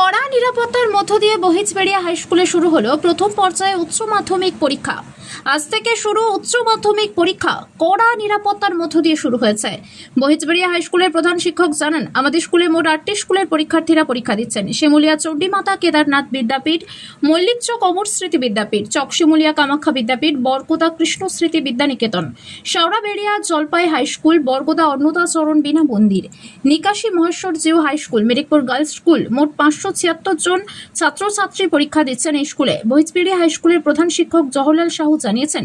কড়া নিরাপত্তার মধ্য দিয়ে বহিজবেড়িয়া হাই স্কুলে শুরু হলো প্রথম পর্যায়ে উচ্চ মাধ্যমিক পরীক্ষা। আজ থেকে শুরু উচ্চ মাধ্যমিক পরীক্ষা কড়া নিরাপত্তার মধ্য দিয়ে শুরু হয়েছে। বহিজবেড়িয়া হাইস্কুলের প্রধান শিক্ষক জানান, আমাদের স্কুলে মোট আটটি স্কুলের পরীক্ষার্থীরা পরীক্ষা দিচ্ছেন। শিমুলিয়া চণ্ডীমাতা কেদারনাথ বিদ্যাপীঠ, মল্লিক চক অমর স্মৃতি বিদ্যাপীঠ চকশিমুলিয়া কামাখ্যা বিদ্যাপীঠ বরকোদা কৃষ্ণ স্মৃতি বিদ্যানিকেতন, শাওড়াবেড়িয়া জলপাই হাই স্কুল, বরগোদা অন্নদাচরণ বিনা মন্দির, নিকাশি Maheshwar Jio high school Merikpur girls school মোট পাঁচশো ছিয়াত্তর জন ছাত্রছাত্রী পরীক্ষা দিচ্ছেন এই স্কুলে। বহিজপিড়ি হাই স্কুলের প্রধান শিক্ষক জওহরলাল সাহু জানিয়েছেন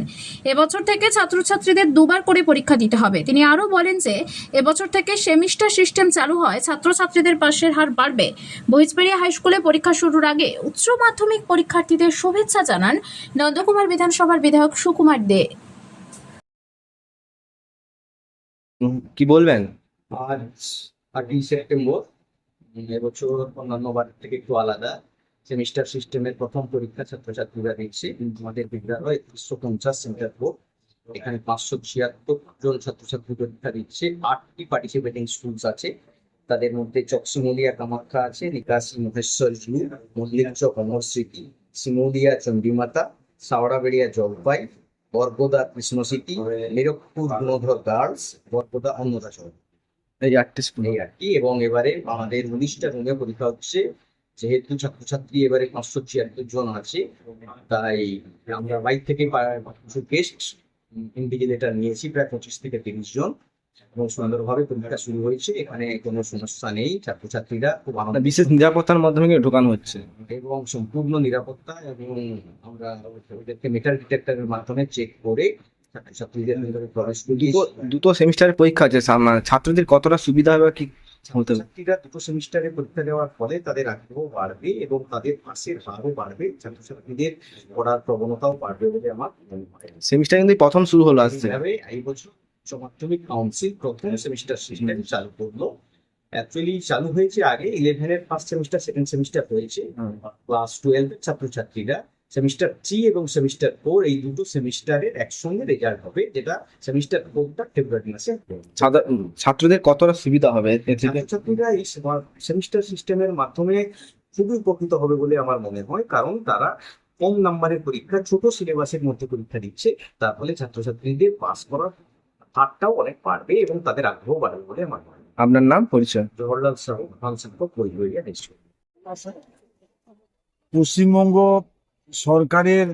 এবছর থেকে ছাত্রছাত্রীদের দুবার করে পরীক্ষা দিতে হবে। তিনি আরও বলেন যে এবছর থেকে সেমিস্টার সিস্টেম চালু হয় ছাত্রছাত্রীদের পাশের হার বাড়বে। বহিজবেড়িয়া হাই স্কুলে পরীক্ষা শুরুর আগে উচ্চ মাধ্যমিক পরীক্ষার্থীদের শুভেচ্ছা জানান নন্দকুমার বিধানসভার বিধায়ক সুকুমার দে। কি বলবেন? আজ আটই সেপ্টেম্বর এবছর অন্যান্য বার থেকে একটু আলাদা। সেমিস্টার সিস্টেমের প্রথম পরীক্ষা ছাত্রছাত্রীরা দিচ্ছে। আমাদের বিদ্যালয় একত্রিশশো পঞ্চাশ সেন্টার বোর্ড এখানে পাঁচশো ছিয়াত্তর জন ছাত্রছাত্রী পরীক্ষা দিচ্ছে। আটটি পার্টিসিপেটিং স্কুলস আছে। তাদের মধ্যে চকসিমুলিয়া কামাখ্যা আছে, নিকাশি মহেশ্বর জু মল্লিক চক অমর স্মৃতি। সিমুলিয়া চণ্ডীমাতা, সাওড়াবেড়িয়া জলপাই, বরগোদা কৃষ্ণ স্মৃতি নিরক্ষপুর গুণধর গার্লস, বরগোদা অন্নদাচরণ। এই আটটি স্কুল। এই কি এবং এবারে আমাদের উনিশটা রুমে পরীক্ষা হচ্ছে যেহেতু ছাত্রছাত্রী এবারে পাঁচশো ছিয়াত্তর জন আছে তাই আমরা বাইক থেকে কিছু গেস্ট ইন্ডিভিজুয়েটার নিয়েছি প্রায় পঁচিশ থেকে তিরিশ জন। এবং সুন্দরভাবে পরীক্ষা শুরু হয়েছে এখানে কোনো সমস্যা নেই ছাত্রছাত্রীরা খুব আনন্দ বিশেষ নিরাপত্তার মাধ্যমে ঢোকানো হচ্ছে। এবং সম্পূর্ণ নিরাপত্তা এবং আমরা ওদেরকে মেটাল ডিটেক্টরের মাধ্যমে চেক করে দুটো সেমিস্টারের পরীক্ষা আছে সামনে ছাত্রদের কতটা সুবিধা হবে কি হতে পারে? দুটো সেমিস্টারে পরীক্ষা দেওয়ার ফলে তাদের আগ্রহ বাড়বে এবং তাদের পাশের হারও বাড়বে। ছাত্রছাত্রীদের পড়ার প্রবণতাও বাড়বে বলে আমার মনে হয়। সেমিস্টার কিন্তু প্রথম শুরু হলো আসছে এই বছর উচ্চ মাধ্যমিক কাউন্সিল প্রথম সেমিস্টার সিস্টেম চালু করল। অ্যাকচুয়ালি চালু হয়েছে আগে ইলেভেনের ফার্স্ট সেমিস্টার সেকেন্ড সেমিস্টার হয়েছে। ক্লাস টুয়েলভের ছাত্রছাত্রীরা সেমিস্টার থ্রি এবং সেমিস্টার ফোর এই দুটো সেমিস্টারের একসঙ্গে রেজাল্ট হবে যেটা সেমিস্টার ফোরটা ফেব্রুয়ারি মাসে সাদা- ছাত্রদের কতটা সুবিধা হবে ছাত্রছাত্রীরা এই সেমিস্টার সিস্টেমের মাধ্যমে খুবই উপকৃত হবে বলে আমার মনে হয় কারণ তারা কম নাম্বারের পরীক্ষা ছোট সিলেবাসের মধ্যে পরীক্ষা দিচ্ছে। তার ফলে ছাত্রছাত্রীদের পাস করার হারটাও অনেক বাড়বে এবং তাদের আগ্রহ বাড়বে বলে আমার মনে হয়। আপনার নাম পরিচয়? জওহরলাল সাহু শিক্ষক বইবইয়া পশ্চিমবঙ্গ সরকারের,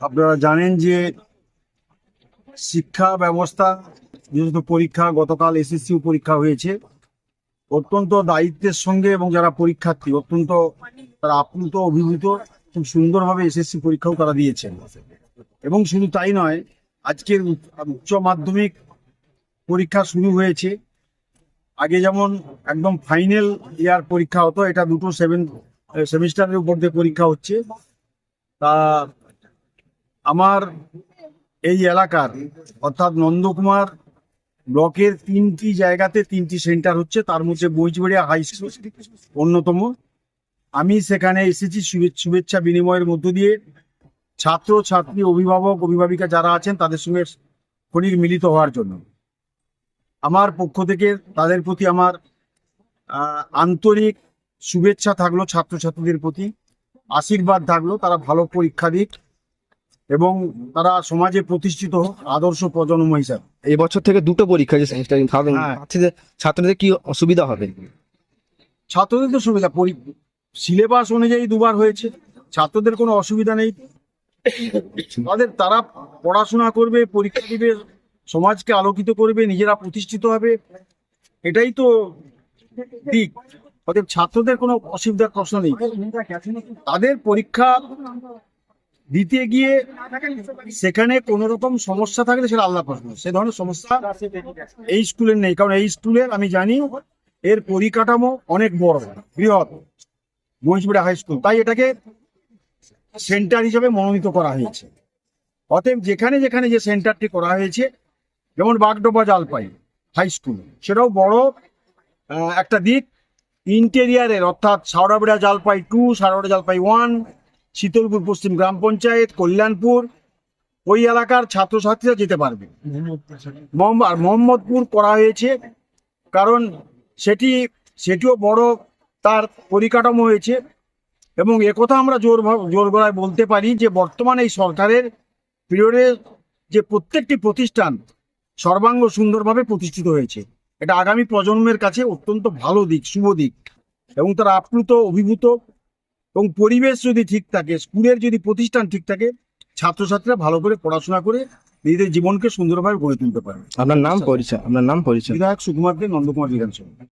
আপনারা জানেন যে শিক্ষা ব্যবস্থা, বিশেষত পরীক্ষা, গতকাল এসএসসি পরীক্ষা হয়েছে। অত্যন্ত দায়িত্বের সঙ্গে এবং যারা পরীক্ষার্থী, অত্যন্ত তারা আপ্লুত, অভিভূত, খুব সুন্দরভাবে এসএসসি পরীক্ষাও তারা দিয়েছেন। এবং শুধু তাই নয়, আজকের উচ্চ মাধ্যমিক পরীক্ষা শুরু হয়েছে। আগে যেমন একদম ফাইনাল ইয়ার পরীক্ষা হতো, এটা দুটো সেভেন সেমিস্টারের উপর দিয়ে পরীক্ষা হচ্ছে। তা আমার এই এলাকার, অর্থাৎ নন্দকুমার ব্লকের তিনটি জায়গাতে তিনটি সেন্টার হচ্ছে, তার মধ্যে বইচবেড়িয়া হাই স্কুল অন্যতম। আমি সেখানে এসেছি শুভে- শুভেচ্ছা বিনিময়ের মধ্য দিয়ে। ছাত্র, ছাত্রী, অভিভাবক, অভিভাবিকা যারা আছেন, তাদের সঙ্গে খনিক মিলিত হওয়ার জন্য। আমার পক্ষ থেকে তাদের প্রতি আমার আন্তরিক শুভেচ্ছা থাকল ছাত্রছাত্রীদের প্রতি আশীর্বাদ থাকল তারা ভালো পরীক্ষা দিক এবং তারা সমাজে প্রতিষ্ঠিত হোক আদর্শ প্রজন্ম হিসাবে। এই বছর থেকে দুটো পরীক্ষা যে সেমিস্টার হ্যাঁ। ছাত্রীদের ছাত্রদের কি অসুবিধা হবে? ছাত্রদের তো সুবিধা সিলেবাস অনুযায়ী দুবার হয়েছে ছাত্রদের কোনো অসুবিধা নেই। তাদের তারা পড়াশোনা করবে পরীক্ষা দিবে সমাজকে আলোকিত করবে নিজেরা প্রতিষ্ঠিত হবে এটাই তো দিক। অতএব ছাত্রদের কোনো অসুবিধার প্রশ্ন নেই। তাদের পরীক্ষা দিতে গিয়ে সেখানে কোন রকম সমস্যা থাকলে সেটা আলাদা প্রশ্ন। সে ধরনের সমস্যা এই স্কুলের নেই। কারণ এই স্কুলের, আমি জানি, এর পরিকাঠামো অনেক বড়, বৃহৎ মহিষবিড়া হাই স্কুল। তাই এটাকে সেন্টার হিসেবে মনোনীত করা হয়েছে। অতএব যেখানে যেখানে যে সেন্টারটি করা হয়েছে, যেমন বাগডোবা জালপাই হাই স্কুল, সেটাও বড় একটা দিক। ইন্টেরিয়ারের, অর্থাৎ সাউরাবিড়া জালপাই টু সাউরাবিড়া জালপাই ওয়ান শীতলপুর পশ্চিম গ্রাম পঞ্চায়েত, কল্যাণপুর, ওই এলাকার ছাত্রছাত্রীরা যেতে পারবে। আর মোহাম্মদপুর করা হয়েছে, কারণ সেটি, সেটিও বড় তার পরিকাঠামো হয়েছে এবং একথা আমরা জোর জোর গলায় বলতে পারি যে বর্তমানে এই সরকারের পিরিয়ডে যে প্রত্যেকটি প্রতিষ্ঠান সর্বাঙ্গ সুন্দরভাবে প্রতিষ্ঠিত হয়েছে। এটা আগামী প্রজন্মের কাছে অত্যন্ত ভালো দিক শুভ দিক এবং তারা আপ্লুত অভিভূত এবং পরিবেশ যদি ঠিক থাকে স্কুলের যদি প্রতিষ্ঠান ঠিক থাকে ছাত্রছাত্রীরা ভালো করে পড়াশোনা করে নিজেদের জীবনকে সুন্দরভাবে গড়ে তুলতে পারে আপনার নাম পরিচয় আপনার নাম পরিচয়। বিধায়ক সুকুমার দে নন্দকুমার বিধানসভা।